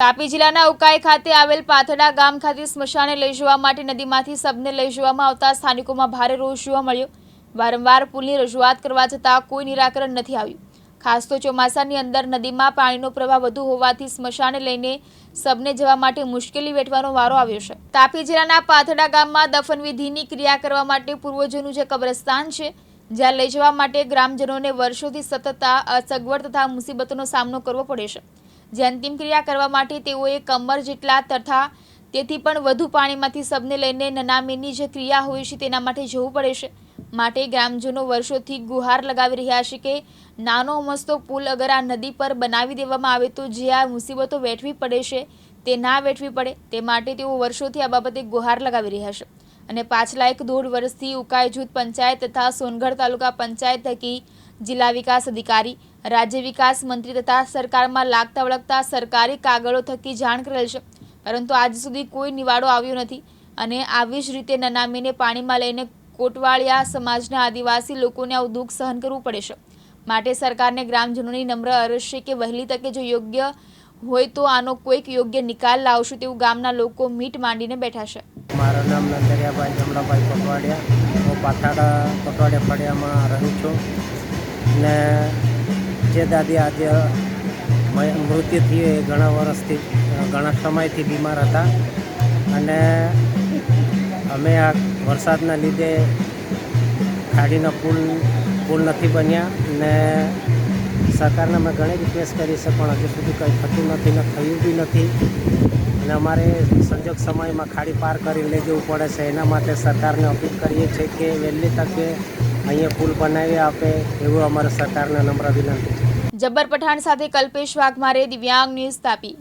તાપી જિલ્લાના ઉકાઈ ખાતે આવેલ પાથડા ગામ ખાતે સ્મશાને લઈ જવા માટે નદીમાંથી સબને લઈ જવામાં આવતા સ્થાનિકોમાં ભારે રોષ જોવા મળ્યો. વારંવાર પુલની રજૂઆત કરવા છતાં કોઈ નિરાકરણ નથી આવ્યું. ખાસ તો ચોમાસાની અંદર નદીમાં પાણીનો પ્રવાહ વધુ હોવાથી સ્મશાને લઈને સબને જવા માટે મુશ્કેલી વેઠવાનો વારો આવ્યો છે. તાપી જિલ્લાના પાથડા ગામમાં દફનવિધિની ક્રિયા કરવા માટે પૂર્વજોનું જે કબ્રસ્તાન છે, જ્યાં લઈ જવા માટે ગ્રામજનોને વર્ષોથી સતત અસગવડ તથા મુસીબતોનો સામનો કરવો પડે છે. જે અંતિમ ક્રિયા કરવા માટે તેઓએ કમર જેટલા તથા તેથી પણ વધુ પાણીમાંથી સબને લઈને નનામીની જે ક્રિયા હોય છે તેના માટે જવું પડે છે. માટે ગ્રામજનો વર્ષોથી ગુહાર લગાવી રહ્યા છે કે નાનો મસ્તો પુલ અગર આ નદી પર બનાવી દેવામાં આવે તો જે આ મુસીબતો વેઠવી પડે છે તે ના વેઠવી પડે. તે માટે તેઓ વર્ષોથી આ બાબતે ગુહાર લગાવી રહ્યા છે. અને પાછલા એક દોઢ વર્ષથી ઉકાઈ જૂથ પંચાયત તથા સોનગઢ તાલુકા પંચાયત થકી જિલ્લા વિકાસ અધિકારી, રાજ્ય વિકાસ મંત્રી તથા સરકારમાં લાગતા વળગતા સરકારી કાગળો થકી જાણ કરેલ છે. પરંતુ આજ સુધી કોઈ નિવાડો આવ્યો નથી અને આવી જ રીતે નનામીને પાણીમાં લઈને કોટવાળિયા સમાજના આદિવાસી લોકોને આવું દુઃખ સહન કરવું પડે છે. માટે સરકારને ગ્રામજનોની નમ્ર અરજ કે વહેલી તકે જો યોગ્ય હોય તો આનો કોઈક યોગ્ય નિકાલ લાવશું તેવું ગામના લોકો મીટ માંડીને બેઠા છે. મારું નામ નંદરિયાભાઈ જમડાભાઈ કોટવાડિયા. હું પાથાડા કોટવાડિયા ફળિયામાં રહું છું. ને જે દાદી આજે મૃત્યુ થયું એ ઘણા વર્ષથી, ઘણા સમયથી બીમાર હતા. અને અમે આ વરસાદના લીધે ખાડીના પુલ પુલ નથી બન્યા ને સરકારને અમે ઘણી રિક્વેસ્ટ કરી છે, પણ હજુ સુધી કંઈ થતું નથી ને થયું બી નથી. અને અમારે સંજોગ સમયમાં ખાડી પાર કરી લઈ જવું પડે છે. એના માટે સરકારને અપીલ કરીએ છીએ કે વહેલી તકે અહીંયા પુલ બનાવી આપે એવું અમારા સરકારને નમ્ર વિનંતી છે. જબ્બર પઠાણ સાથે કલ્પેશ વાઘમારે દિવ્યાંગ ન્યૂઝ તાપી.